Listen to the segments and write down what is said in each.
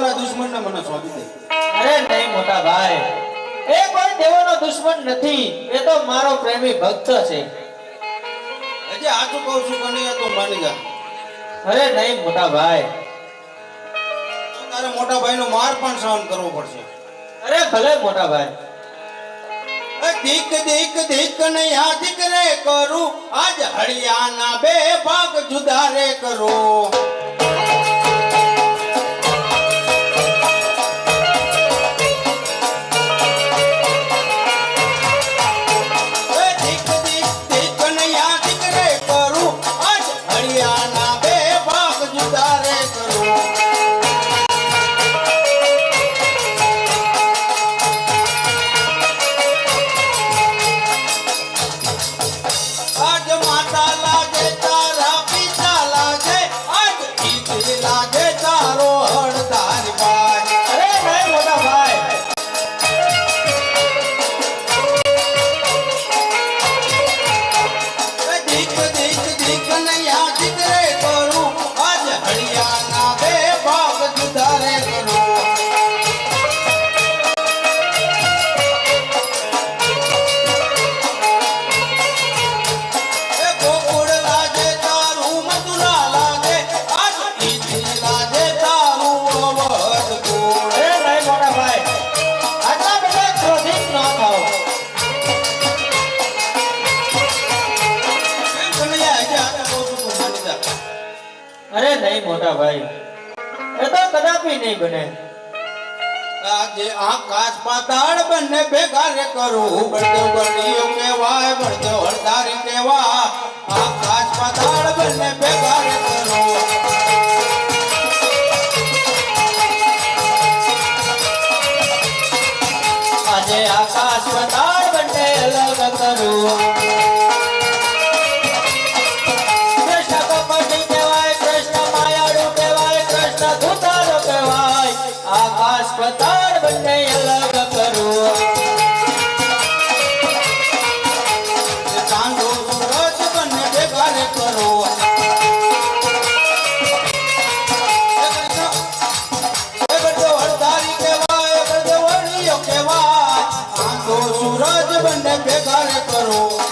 તે દુશ્મન દુશ્મનને મને સોંપી દે. અરે નહીં મોટા ભાઈ. એ કોઈ દેવોનો દુશ્મન નથી. એ તો મારો પ્રેમી ભક્ત છે. હજી આચું કહું છું કનૈયા તો માની જા. અરે નહીં મોટા ભાઈ. તારે મોટા ભાઈનો માર પણ સહન કરવો પડશે. અરે ભલે મોટા ભાઈ. એ દીક દીક દીક કનૈયા દીકરે કરું. આજ હળિયાના બે ભાગ જુદા રે કરું. મોટા ભાઈ. એ તો કદાપી નહીં બને. આજે આકાશ પાતાળ બંને ભેગા રે કરું. બળદેવ ગળીઓ કેવાય બળદેવ હળદારી કેવા આકાશ પાતાળ બંને ભેગા રે કરું. આજે આકાશ પાતાળ બંને અલગ કરું. pegar é coroa.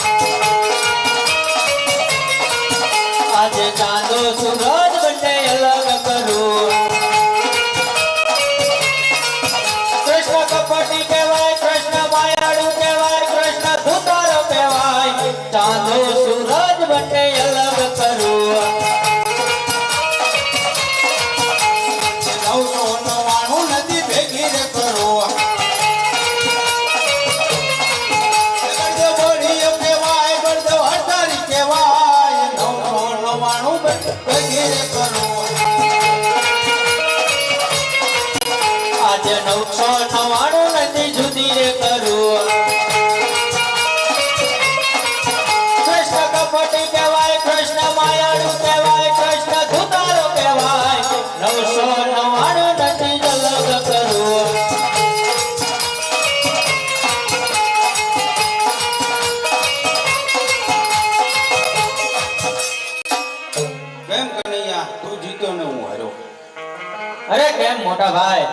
મોટા ભાઈ.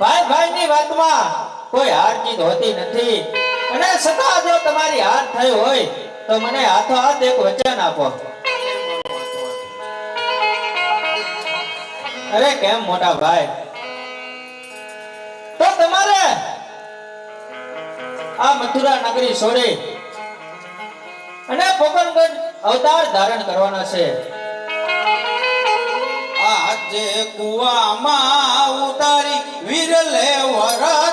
ભાઈ ભાઈ ની વાતમાં કોઈ હાર જીત હોતી નથી. અને છતાં જો તમારી હાર થઈ હોય, તો મને હાથો હાથ એક વચન આપો. અરે, કેમ મોટા ભાઈ? તો તમારે આ મથુરા નગરી છોડી અને પોકરગઢ અવતાર ધારણ કરવાના છે. જે કુવામાં ઉતારી વિરલે વરા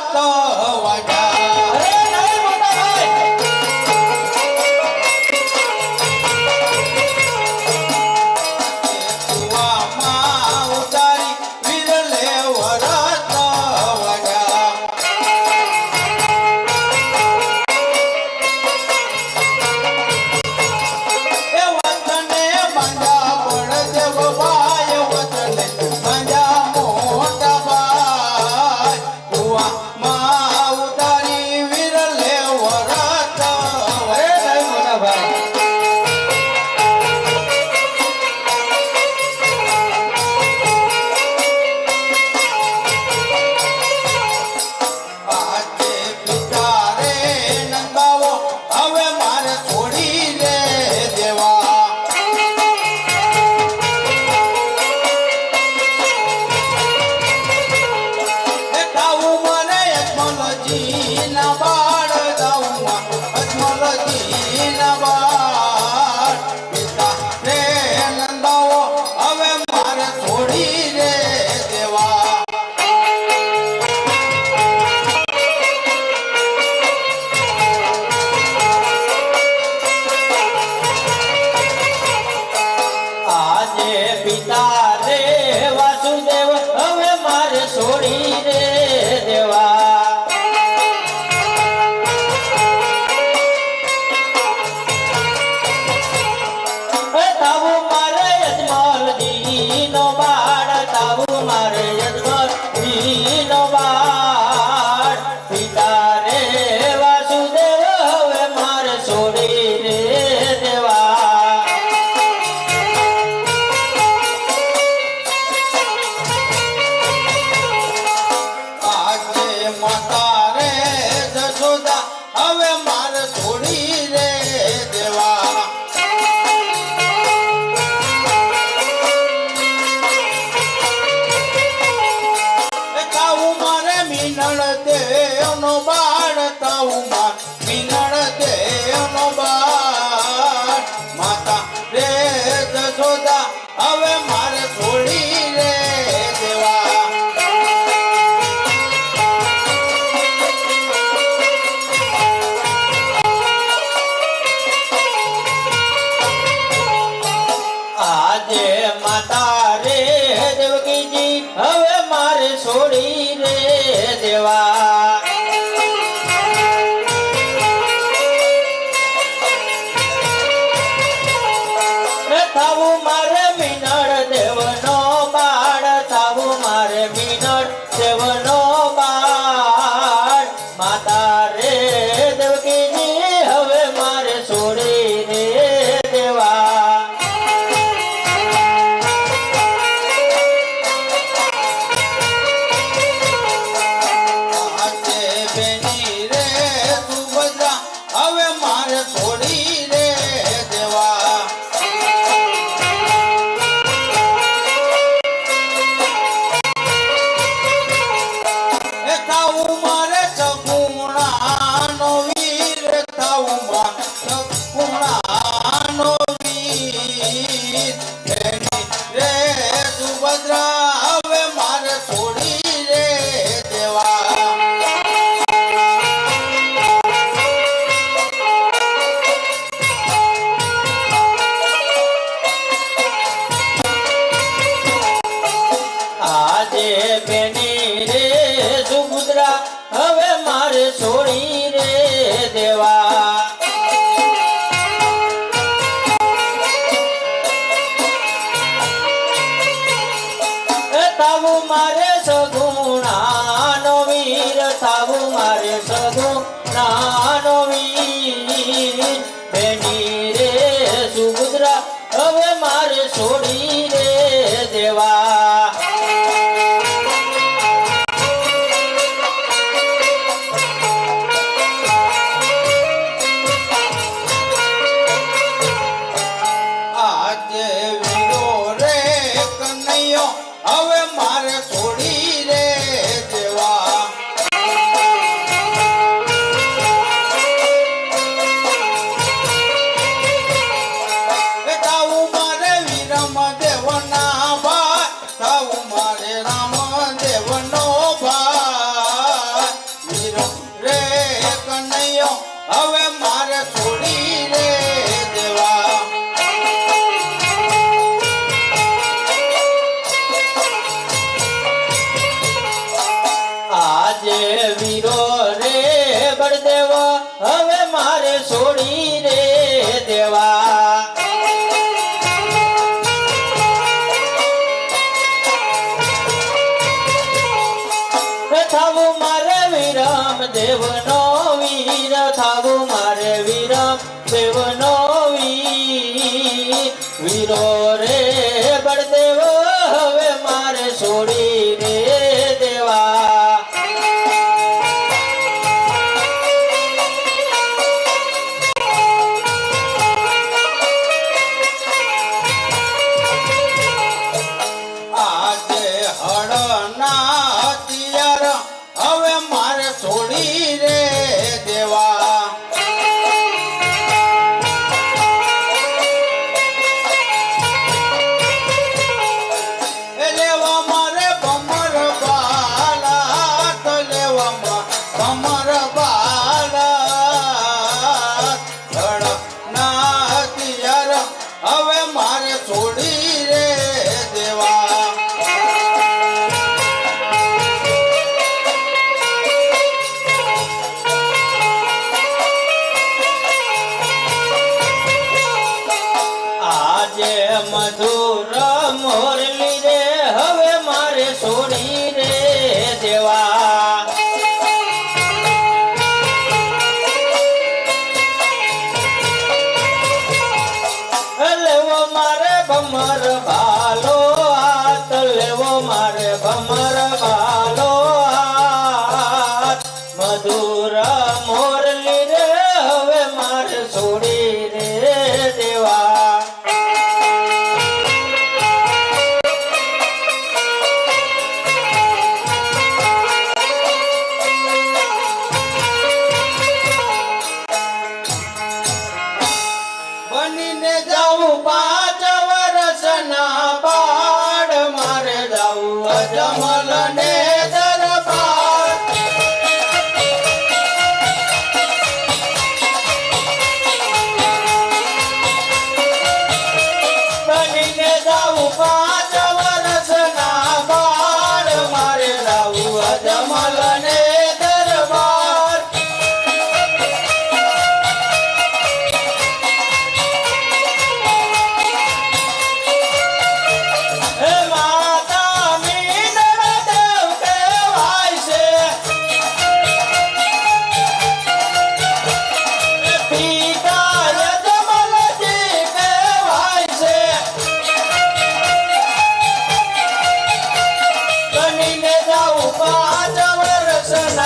સેવા મારે સગુણાનો વીર બેની